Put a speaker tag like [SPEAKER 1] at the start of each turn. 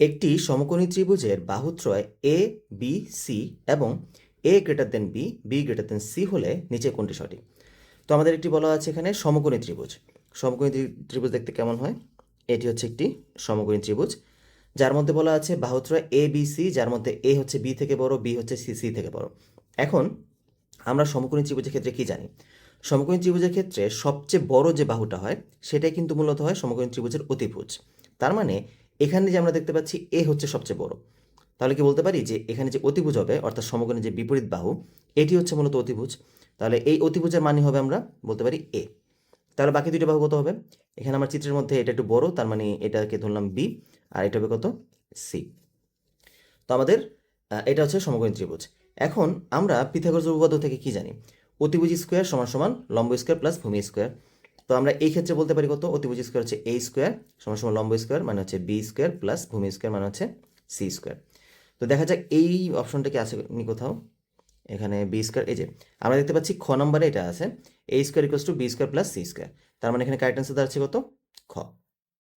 [SPEAKER 1] একটি সমকোণী ত্রিভুজের বাহুত্রয় এ বি সি এবং A greater than B B greater than C হলে নিচে কোনটি সঠিক? তো আমাদের একটি বলা আছে এখানে, সমকোণী ত্রিভুজ। সমকোণী ত্রিভুজ দেখতে কেমন হয়? এটি হচ্ছে একটি সমকোণী ত্রিভুজ। যার মধ্যে বলা আছে বাহুত্রয় এ বি সি যার মধ্যে এ হচ্ছে বি থেকে বড় বি হচ্ছে সি সি থেকে বড়। এখন আমরা সমকোণী ত্রিভুজের ক্ষেত্রে কি জানি? সমকোণী ত্রিভুজের ক্ষেত্রে সবচেয়ে বড় যে বাহুটা হয়, সেটাই কিন্তু মূলত হয় সমকোণী ত্রিভুজের অতিভুজ। তার মানে এখানে যে আমরা দেখতে পাচ্ছি এ হচ্ছে সবচেয়ে বড়। তাহলে কি বলতে পারি যে এখানে যে অতিভুজ হবে, অর্থাৎ সমকোণের যে বিপরীত বাহু, এটি হচ্ছে মূলত অতিভুজ। তাহলে এই অতিভুজের মানে হবে আমরা বলতে পারি এ। তাহলে বাকি দুইটা বাহু কত হবে? এখানে আমার চিত্রের মধ্যে এটা একটু বড়, তার মানে এটাকে ধরলাম বি, আর এটা হবে কত? সি। তো আমাদের এটা হচ্ছে সমকোণী ত্রিভুজ। এখন আমরা পিথাগোরাস উপপাদ্য থেকে কি জানি? অতিভুজ স্কোয়ার সমান সমান লম্ব স্কোয়ার প্লাস ভূমি স্কোয়ার। তো আমরা এই ক্ষেত্রে বলতে পারি কত? অতিভুজ স্কোয়ার হচ্ছে এ স্কোয়ার সমান সমান লম্ব স্কোয়ার মানে হচ্ছে বি স্কোয়ার প্লাস ভূমি স্কোয়ার মানে হচ্ছে সি স্কোয়ার তো দেখা যাক এই অপশনটা কি আছে নি কোথাও? এখানে বি স্কোয়ার এই যে আমরা দেখতে পাচ্ছি খ নম্বরে এটা আছে A square equals to B square plus C square তার মানে এখানে কারেক্ট অ্যান্সার দাঁড়াচ্ছে কত? খ।